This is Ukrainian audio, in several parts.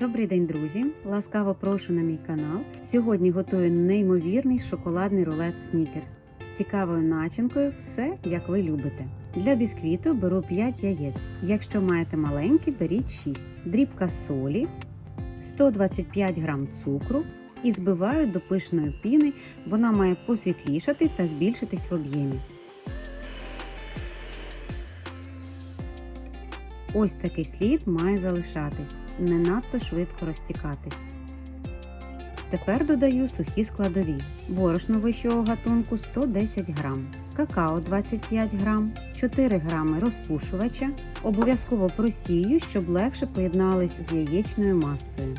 Добрий день, друзі! Ласкаво прошу на мій канал. Сьогодні готую неймовірний шоколадний рулет Снікерс з цікавою начинкою, все як ви любите. Для бісквіту беру 5 яєць. Якщо маєте маленькі, беріть 6. Дрібка солі, 125 г цукру і збиваю до пишної піни. Вона має посвітлішати та збільшитись в об'ємі. Ось такий слід має залишатись, не надто швидко розтікатись. Тепер додаю сухі складові. Борошно вищого гатунку 110 г, какао 25 г, 4 г розпушувача. Обов'язково просію, щоб легше поєднались з яєчною масою.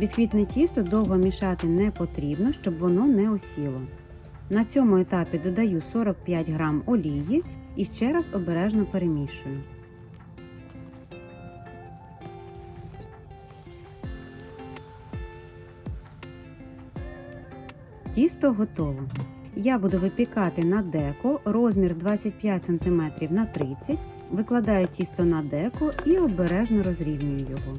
Бісквітне тісто довго мішати не потрібно, щоб воно не осіло. На цьому етапі додаю 45 г олії і ще раз обережно перемішую. Тісто готово. Я буду випікати на деко розмір 25 см на 30 Викладаю тісто на деко і обережно розрівнюю його.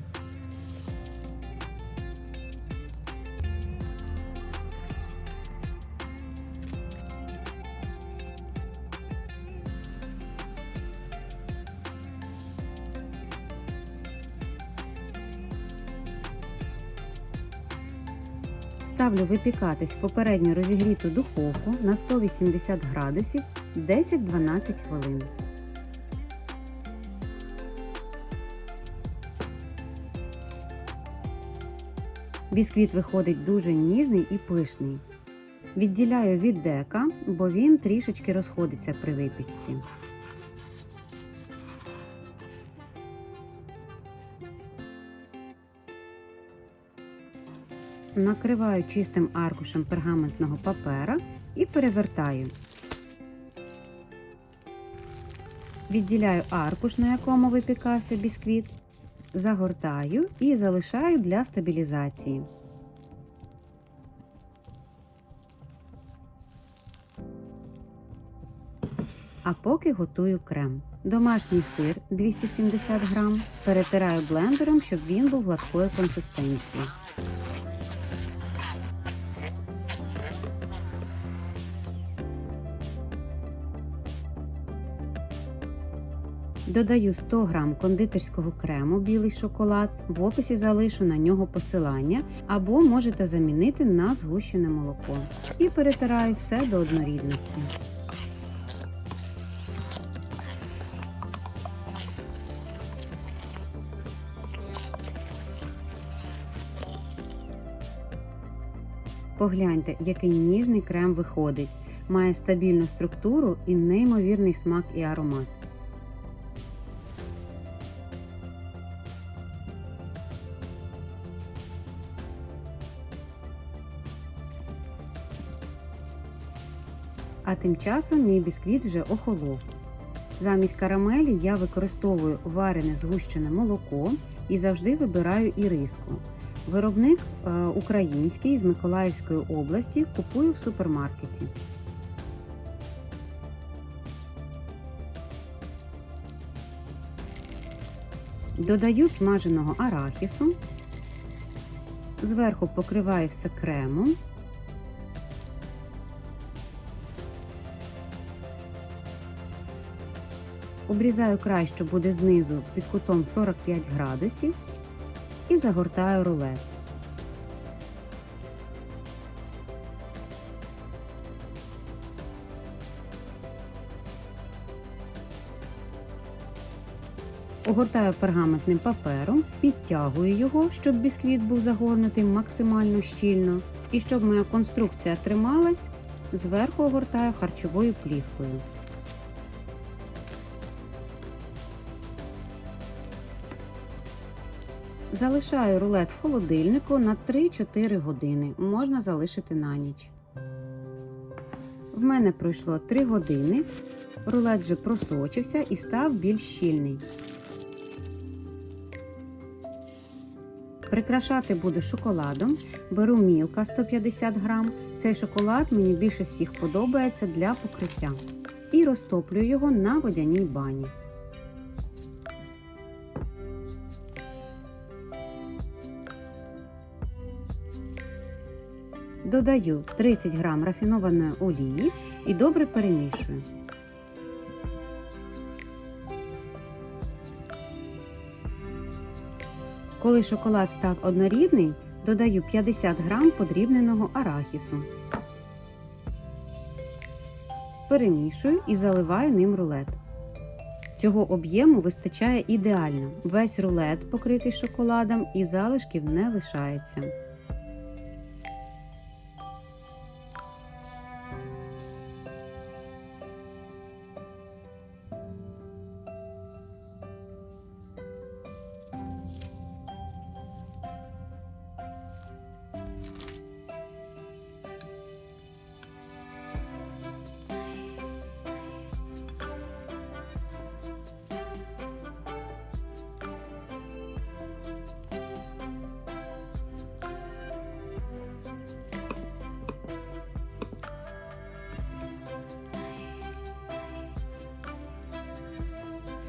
Ставлю випікатись в попередньо розігріту духовку на 180 градусів 10-12 хвилин. Бісквіт виходить дуже ніжний і пишний. Відділяю від дека, бо він трішечки розходиться при випічці. Накриваю чистим аркушем пергаментного папера і перевертаю. Відділяю аркуш, на якому випікався бісквіт, загортаю і залишаю для стабілізації. А поки готую крем. Домашній сир 270 г. Перетираю блендером, щоб він був гладкої консистенції. Додаю 100 г кондитерського крему білий шоколад. В описі залишу на нього посилання або можете замінити на згущене молоко. І перетираю все до однорідності. Погляньте, який ніжний крем виходить. Має стабільну структуру і неймовірний смак і аромат. А тим часом мій бісквіт вже охолов. Замість карамелі я використовую варене згущене молоко і завжди вибираю іриску. Виробник е, український з Миколаївської області купую в супермаркеті. Додаю смаженого арахісу, зверху покриваю все кремом. Обрізаю край, що буде знизу під кутом 45 градусів і загортаю рулет. Огортаю пергаментним папером, підтягую його, щоб бісквіт був загорнутий максимально щільно. І щоб моя конструкція трималась, зверху огортаю харчовою плівкою. Залишаю рулет в холодильнику на 3-4 години. Можна залишити на ніч. В мене пройшло 3 години. Рулет вже просочився і став більш щільний. Прикрашати буду шоколадом. Беру мілка 150 грам. Цей шоколад мені більше всіх подобається для покриття. І розтоплюю його на водяній бані. Додаю 30 грам рафінованої олії і добре перемішую. Коли шоколад став однорідний, додаю 50 грам подрібненого арахісу. Перемішую і заливаю ним рулет. Цього об'єму вистачає ідеально. Весь рулет покритий шоколадом і залишків не лишається.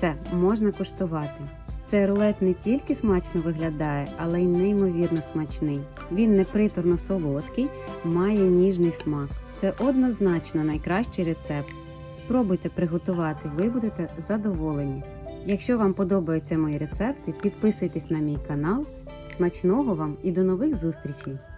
Все, можна куштувати. Цей рулет не тільки смачно виглядає, але й неймовірно смачний. Він не приторно солодкий, має ніжний смак. Це однозначно найкращий рецепт. Спробуйте приготувати, ви будете задоволені. Якщо вам подобаються мої рецепти, підписуйтесь на мій канал. Смачного вам і до нових зустрічей!